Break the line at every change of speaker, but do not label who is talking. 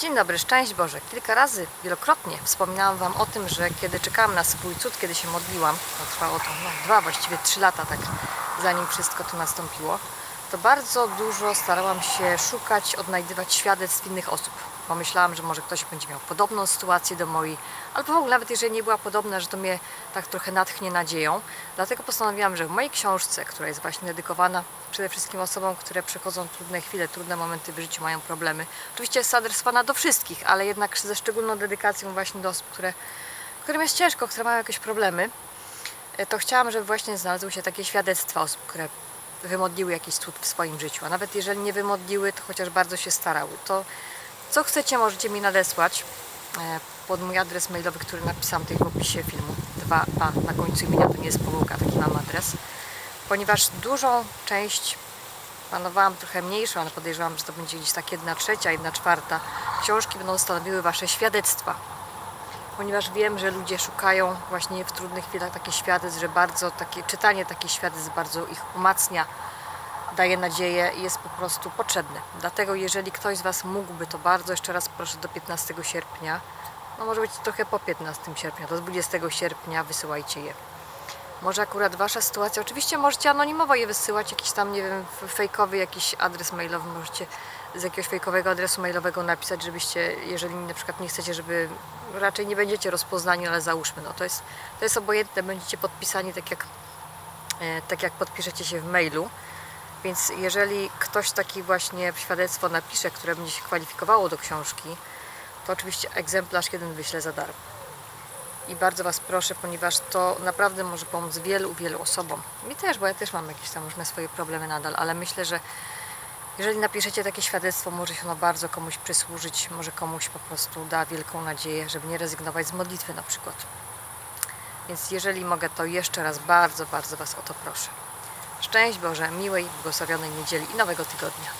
Dzień dobry, szczęść Boże. Kilka razy, wielokrotnie wspominałam Wam o tym, że kiedy czekałam na swój cud, kiedy się modliłam, to trwało to no, dwa, właściwie trzy lata, tak zanim wszystko to nastąpiło, to bardzo dużo starałam się szukać, odnajdywać świadectw innych osób. Bo myślałam, że może ktoś będzie miał podobną sytuację do mojej, albo w ogóle nawet jeżeli nie była podobna, że to mnie tak trochę natchnie nadzieją. Dlatego postanowiłam, że w mojej książce, która jest właśnie dedykowana przede wszystkim osobom, które przechodzą trudne chwile, trudne momenty w życiu, mają problemy. Oczywiście jest adresowana do wszystkich, ale jednak ze szczególną dedykacją właśnie do osób, które, którym jest ciężko, które mają jakieś problemy. E, To chciałam, żeby właśnie znalazły się takie świadectwa osób, które wymodliły jakiś cud w swoim życiu. A nawet jeżeli nie wymodliły, to chociaż bardzo się starały. To co chcecie, możecie mi nadesłać e, pod mój adres mailowy, który napisałam tutaj w opisie filmu. 2a na końcu imienia, to nie jest pomyłka, taki mam adres. Ponieważ dużą część planowałam trochę mniejszą, ale podejrzewam, że to będzie gdzieś tak jedna trzecia, jedna czwarta. Książki będą stanowiły Wasze świadectwa. Ponieważ wiem, że ludzie szukają właśnie w trudnych chwilach takich świadectw, że bardzo takie, czytanie takich świadectw bardzo ich umacnia, daje nadzieję i jest po prostu potrzebne. Dlatego jeżeli ktoś z Was mógłby, to bardzo jeszcze raz proszę do 15 sierpnia, no może być trochę po 15 sierpnia, do 20 sierpnia wysyłajcie je. Może akurat Wasza sytuacja, oczywiście możecie anonimowo je wysyłać, jakiś tam, nie wiem, fejkowy jakiś adres mailowy, możecie z jakiegoś fejkowego adresu mailowego napisać, żebyście, jeżeli na przykład nie chcecie, żeby, raczej nie będziecie rozpoznani, ale załóżmy, no to jest, to jest obojętne, będziecie podpisani tak jak, e, tak jak podpiszecie się w mailu, więc jeżeli ktoś taki właśnie świadectwo napisze, które będzie się kwalifikowało do książki, to oczywiście egzemplarz jeden wyślę za darmo. I bardzo Was proszę, ponieważ to naprawdę może pomóc wielu, wielu osobom. Mi też, bo ja też mam jakieś tam różne swoje problemy nadal, ale myślę, że jeżeli napiszecie takie świadectwo, może się ono bardzo komuś przysłużyć, może komuś po prostu da wielką nadzieję, żeby nie rezygnować z modlitwy na przykład. Więc jeżeli mogę, to jeszcze raz bardzo, bardzo Was o to proszę. Szczęść Boże, miłej, błogosławionej niedzieli i nowego tygodnia.